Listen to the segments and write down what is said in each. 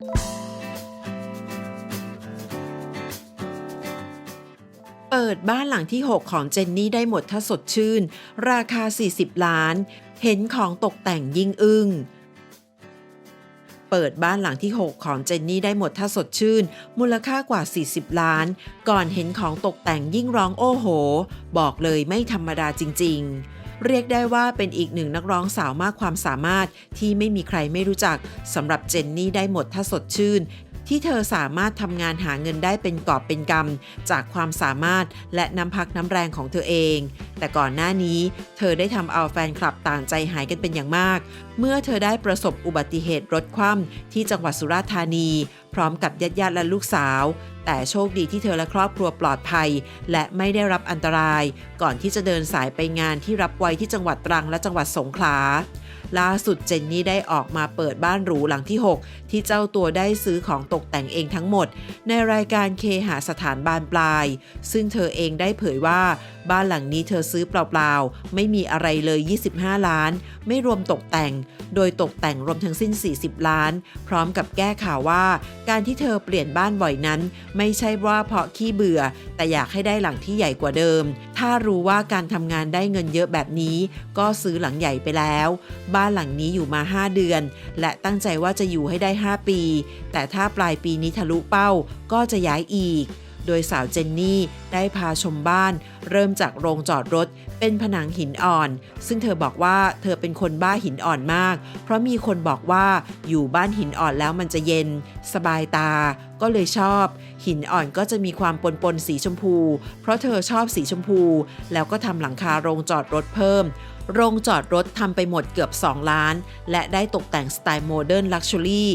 เปิดบ้านหลังที่ 6 ของเจนนี่ได้หมดถ้าสดชื่น ราคา 40 ล้าน เห็นของตกแต่งยิ่งอึง้งเปิดบ้านหลังที่ 6 ของเจนนี่ได้หมดถ้าสดชื่น มูลค่ากว่า 40 ล้าน ก่อนเห็นของตกแต่งยิ่งร้องโอ้โห บอกเลยไม่ธรรมดาจริง ๆ เรียกได้ว่าเป็นอีกหนึ่งนักร้องสาวมากความสามารถที่ไม่มีใครไม่รู้จักสำหรับเจนนี่ได้หมดถ้าสดชื่น ที่เธอสามารถทำงานหาเงินได้เป็นกอบเป็นกำจากความสามารถและน้ำพักน้ำแรงของเธอเอง แต่ก่อนหน้านี้ เธอได้ทำเอาแฟนคลับต่างใจหายกันเป็นอย่างมาก เมื่อเธอได้ประสบอุบัติเหตุรถคว่ำที่จังหวัดสุราษฎร์ธานี พร้อมกับญาติญาติและลูกสาว แต่โชคดีที่เธอและครอบครัวปลอดภัย และไม่ได้รับอันตราย ก่อนที่จะเดินสายไปงานที่รับไว้ที่จังหวัดตรังและจังหวัดสงขลา ล่าสุดเจนนี่ได้ออกมาเปิดบ้านหรูหลังที่ 6 ที่เจ้าตัวได้ซื้อของตกแต่งเองทั้งหมด ในรายการเคหาสถานบานปลาย ซึ่งเธอเองได้เผยว่า บ้านหลังนี้เธอซื้อเปล่าๆ ไม่มีอะไรเลย 25 ล้าน ไม่รวมตกแต่ง โดยตกแต่งรวมทั้งสิ้น 40 ล้าน พร้อมกับแก้ข่าวว่า การที่เธอเปลี่ยนบ้านบ่อยนั้น ไม่ใช่ว่าเพราะขี้เบื่อ แต่อยากให้ได้หลังที่ใหญ่กว่าเดิม ถ้ารู้ว่าการทำงานได้เงินเยอะแบบนี้ ก็ซื้อหลังใหญ่ไปแล้วบ้านหลังนี้อยู่มา 5 เดือน และตั้งใจว่าจะอยู่ให้ได้ 5 ปี แต่ถ้าปลายปีนี้ทะลุเป้าก็จะย้ายอีก โดยสาวเจนนี่ได้พาชมบ้าน เริ่มจากโรงจอดรถ เป็นผนังหินอ่อน ซึ่งเธอบอกว่าเธอเป็นคนบ้าหินอ่อนมาก เพราะมีคนบอกว่าอยู่บ้านหินอ่อนแล้วมันจะเย็น สบายตา ก็เลยชอบ หินอ่อนก็จะมีความปนปนๆสีชมพู เพราะเธอชอบสีชมพู แล้วก็ทำหลังคาโรงจอดรถเพิ่มโรงจอดรถทำไปหมดเกือบ 2 ล้าน และได้ตกแต่งสไตล์โมเดิร์นลักชัวรี่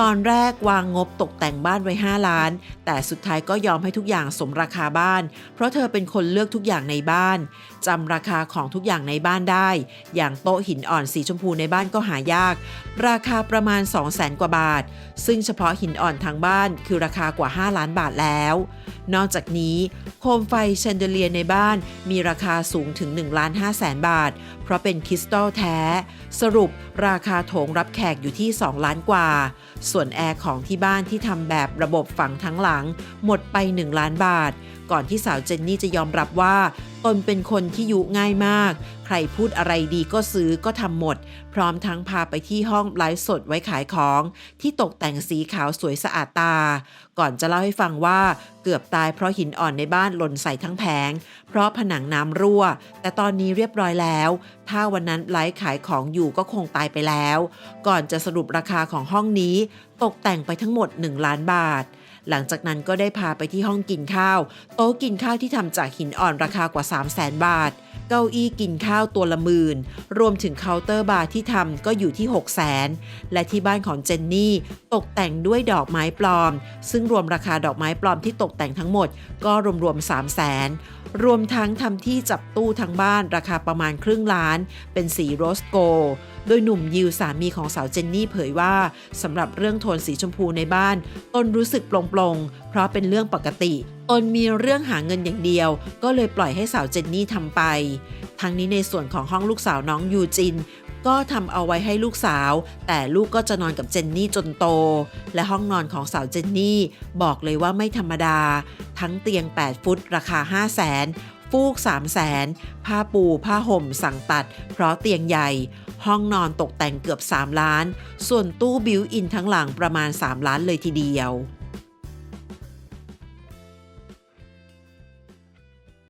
ตอนแรกวางงบตกแต่งบ้านไว้ 5 ล้าน แต่สุดท้ายก็ยอมให้ทุกอย่างสมราคาบ้าน เพราะเธอเป็นคนเลือกทุกอย่างในบ้านจำราคาของทุกอย่างในบ้านได้ อย่างโต๊ะหินอ่อนสีชมพูในบ้านก็หายาก ราคาประมาณ 2 0 0แสนกว่าบาท ซึ่งเฉพาะหินอ่อนทางบ้านคือราคากว่า 5 ล้านบาทแล้ว นอกจากนี้ โคมไฟแชนเดเลียในบ้านมีราคาสูงถึง1ล้าน5แสนบาท เพราะเป็นคริสตัลแท้ สรุปราคาโถงรับแขกอยู่ที่ 2 ล้านกว่า ส่วนแอร์ของที่บ้านที่ทำแบบระบบฝังทั้งหลัง หมดไป 1 ล้านบาท ก่อนที่สาวเจนนี่จะยอมรับว่า ตนเป็นคนที่ยุง่ายมาก ใครพูดอะไรดีก็ซื้อก็ทำหมด พร้อมทั้งพาไปที่ห้องไลฟ์สดไว้ขายของ ที่ตกแต่งสีขาวสวยสะอาดตา ก่อนจะเล่าให้ฟังว่าเกือบตายเพราะหินอ่อนในบ้านหล่นใส่ทั้งแผง เพราะผนังน้ำรั่ว แต่ตอนนี้เรียบร้อยแล้ว ถ้าวันนั้นไลฟ์ขายของอยู่ก็คงตายไปแล้ว ก่อนจะสรุปราคาของห้องนี้ ตกแต่งไปทั้งหมด 1 ล้านบาท หลังจากนั้นก็ได้พาไปที่ห้องกินข้าว โต๊ะกินข้าวที่ทำจากหินอ่อนราคากว่า 3 0 0แสนบาท เก้าอี้กินข้าวตัวละหมื่น รวมถึงเคาน์เตอร์บาร์ที่ทำก็อยู่ที่6 0 0แสนและที่บ้านของเจนนี่ตกแต่งด้วยดอกไม้ปลอม ซึ่งรวมราคาดอกไม้ปลอมที่ตกแต่งทั้งหมด ก็รวมๆ3 0 0แสนรวมทั้งทำที่จับตู้ทั้งบ้านราคาประมาณครึ่งล้าน เป็นสีโรสโก โดยหนุ่มยิวสามีของสาวเจนนี่เผยว่าสำหรับเรื่องโทนสีชมพูในบ้าน ตนรู้สึกปลงๆเพราะเป็นเรื่องปกติ ตนมีเรื่องหาเงินอย่างเดียว ก็เลยปล่อยให้สาวเจนนี่ทำไป ทั้งนี้ในส่วนของห้องลูกสาวน้องยูจิน ก็ทำเอาไว้ให้ลูกสาว แต่ลูกก็จะนอนกับเจนนี่จนโต และห้องนอนของสาวเจนนี่ บอกเลยว่าไม่ธรรมดา ทั้งเตียง 8 ฟุตราคา 5 0 0แสนฟูก 3 0 0แสนผ้าปูผ้าห่มสั่งตัด เพราะเตียงใหญ่ ห้องนอนตกแต่งเกือบ 3 ล้าน ส่วนตู้บิวอินทั้งหลังประมาณ 3 ล้านเลยทีเดียว